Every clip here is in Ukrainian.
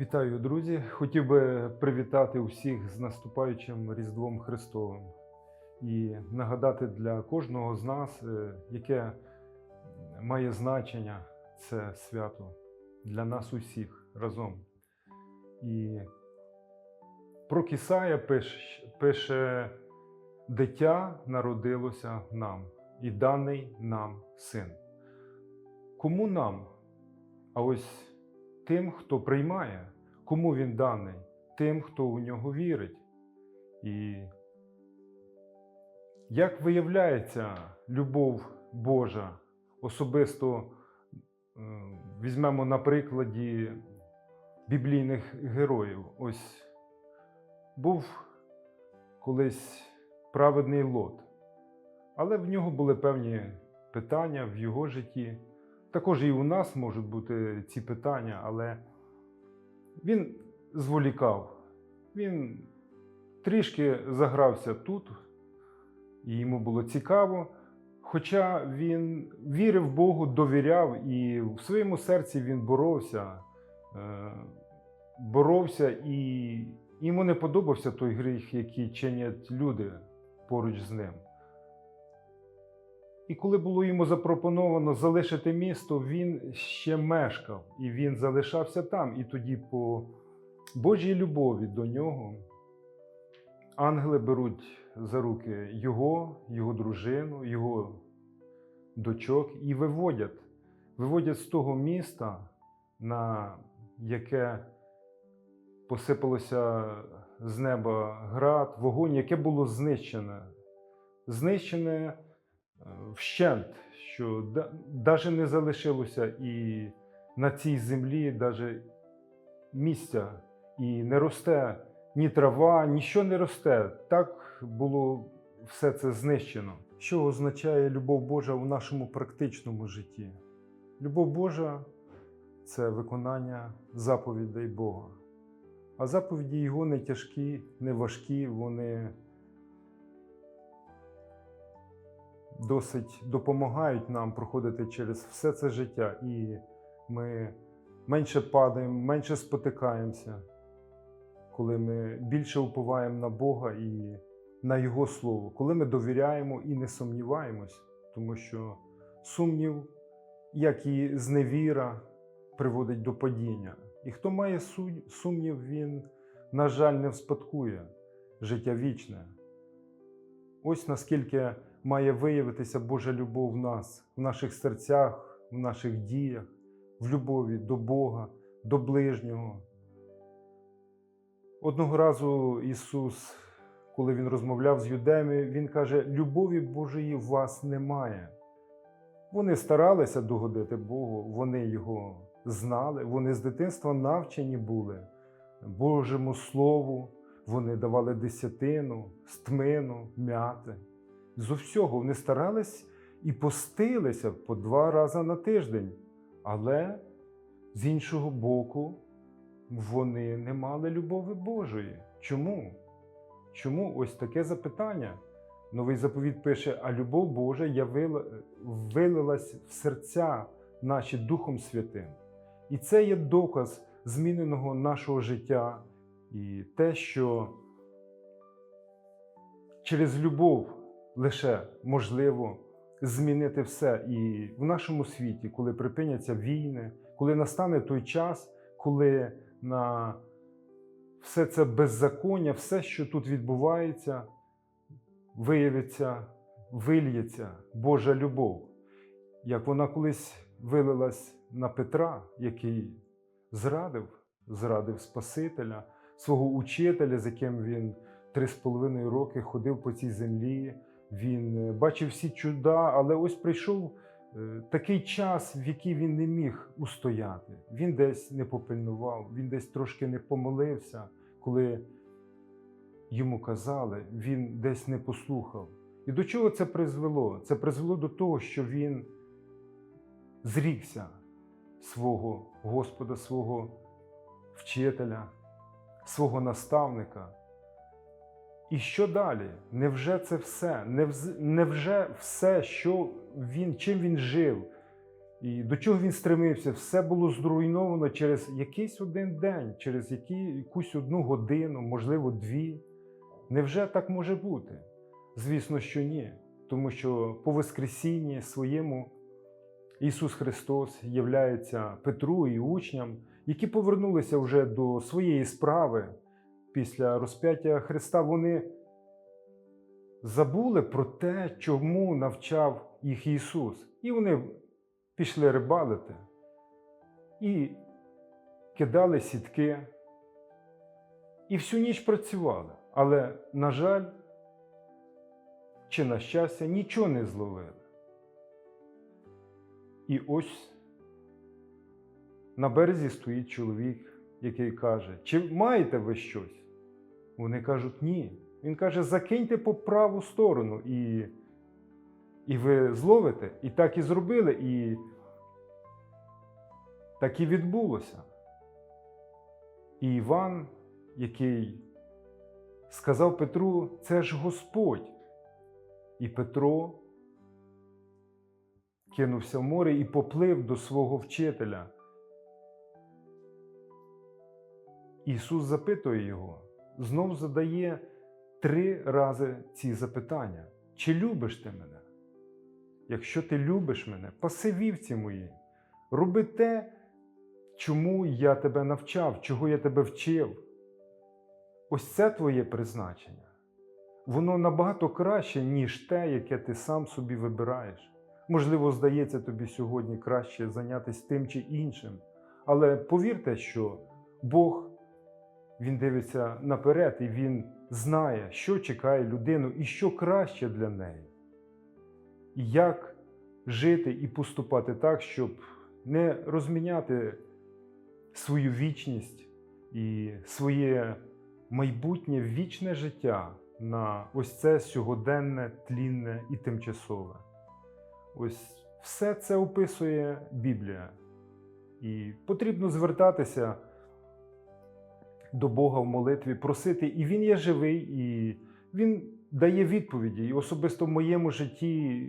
Вітаю, друзі! Хотів би привітати усіх з наступаючим Різдвом Христовим і нагадати для кожного з нас, е, яке має значення це свято для нас усіх разом. І про Кісая пише, пише: дитя народилося нам, і даний нам син. Кому нам? А ось тим, хто приймає, кому він даний, тим, хто у нього вірить. І як виявляється любов Божа, особисто візьмемо на прикладі біблійних героїв. Ось був колись праведний лот, але в нього були певні питання в його житті. Також і у нас можуть бути ці питання, але він зволікав. Він трішки загрався тут, і йому було цікаво. Хоча він вірив Богу, довіряв, і в своєму серці він боровся, е, боровся, і йому не подобався той гріх, який чинять люди поруч з ним. І коли було йому запропоновано залишити місто, він ще мешкав, і він залишався там. І тоді, по Божій любові до нього, ангели беруть за руки його, його дружину, його дочок і виводять, виводять з того міста, на яке посипалося з неба град, вогонь, яке було знищене. Знищене вщент, що навіть не залишилося і на цій землі даже місця, і не росте ні трава, нічого не росте. Так було все це знищено. Що означає любов Божа у нашому практичному житті? Любов Божа це виконання заповідей Бога. А заповіді Його не тяжкі, не важкі, вони досить допомагають нам проходити через все це життя, і ми менше падаємо, менше спотикаємося, коли ми більше уповаємо на Бога і на Його Слово, коли ми довіряємо і не сумніваємось, тому що сумнів, як і зневіра, приводить до падіння. І хто має сумнів, він, на жаль, не вспадкує життя вічне. Ось наскільки має виявитися Божа любов в нас, в наших серцях, в наших діях, в любові до Бога, до ближнього. Одного разу Ісус, коли Він розмовляв з юдеями, Він каже: любові Божої в вас немає. Вони старалися догодити Богу, вони його знали, вони з дитинства навчені були Божому Слову, вони давали десятину, стмину, м'яти. З усього вони старались і постилися по два рази на тиждень. Але з іншого боку, вони не мали любові Божої. Чому? Чому ось таке запитання? Новий заповіт пише: а любов Божа явила, вилилась в серця наші Духом Святим. І це є доказ зміненого нашого життя і те, що через любов лише можливо змінити все. І в нашому світі, коли припиняться війни, коли настане той час, коли на все це беззаконня, все, що тут відбувається, виявиться, вильється Божа любов, як вона колись вилилась на Петра, який зрадив, зрадив Спасителя, свого учителя, з яким він три з половиною роки ходив по цій землі. Він е, бачив всі чуда, але ось прийшов е, такий час, в який він не міг устояти. Він десь не попильнував, він десь трошки не помолився, коли йому казали, він десь не послухав. І до чого це призвело? Це призвело до того, що він зрікся свого Господа, свого вчителя, свого наставника. І що далі? Невже це все? Невже все, що він, чим він жив, І до чого він стремився, все було зруйновано через якийсь один день, через які, якусь одну годину, можливо, дві. Невже так може бути? Звісно, що ні. Тому що по Воскресінні своєму Ісус Христос являється Петру і учням, які повернулися вже до своєї справи після розп'яття Христа. Вони забули про те, чому навчав їх Ісус. І вони пішли рибалити і кидали сітки, і всю ніч працювали. Але, на жаль, чи на щастя, нічого не зловили. І ось на березі стоїть чоловік, який каже: Чи маєте ви щось? Вони кажуть, ні. Він каже: закиньте по праву сторону, і, і ви зловите. І так і зробили, і так і відбулося. І Іван, який сказав Петру, це ж Господь. І Петро кинувся в море і поплив до свого вчителя. Ісус запитує його, знов задає три рази ці запитання: Чи любиш ти мене? Якщо ти любиш мене, паси вівці мої, роби те, чому я тебе навчав, чого я тебе вчив. Ось це твоє призначення. Воно набагато краще, ніж те, яке ти сам собі вибираєш. Можливо, здається тобі сьогодні краще зайнятися тим чи іншим. Але повірте, що Бог Він дивиться наперед і Він знає, що чекає людину і що краще для неї. І як жити і поступати так, щоб не розміняти свою вічність і своє майбутнє вічне життя на ось це сьогоденне, тлінне і тимчасове. Ось все це описує Біблія. І потрібно звертатися до Бога в молитві, просити, і Він є живий, і Він дає відповіді. І особисто в моєму житті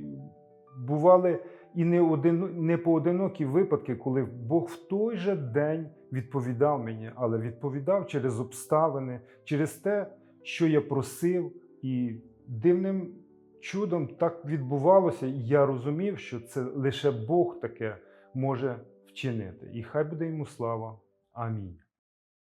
бували і не, один, не поодинокі випадки, коли Бог в той же день відповідав мені, але відповідав через обставини, через те, що я просив, і дивним чудом так відбувалося, і я розумів, що це лише Бог таке може вчинити. І хай буде йому слава. Амінь.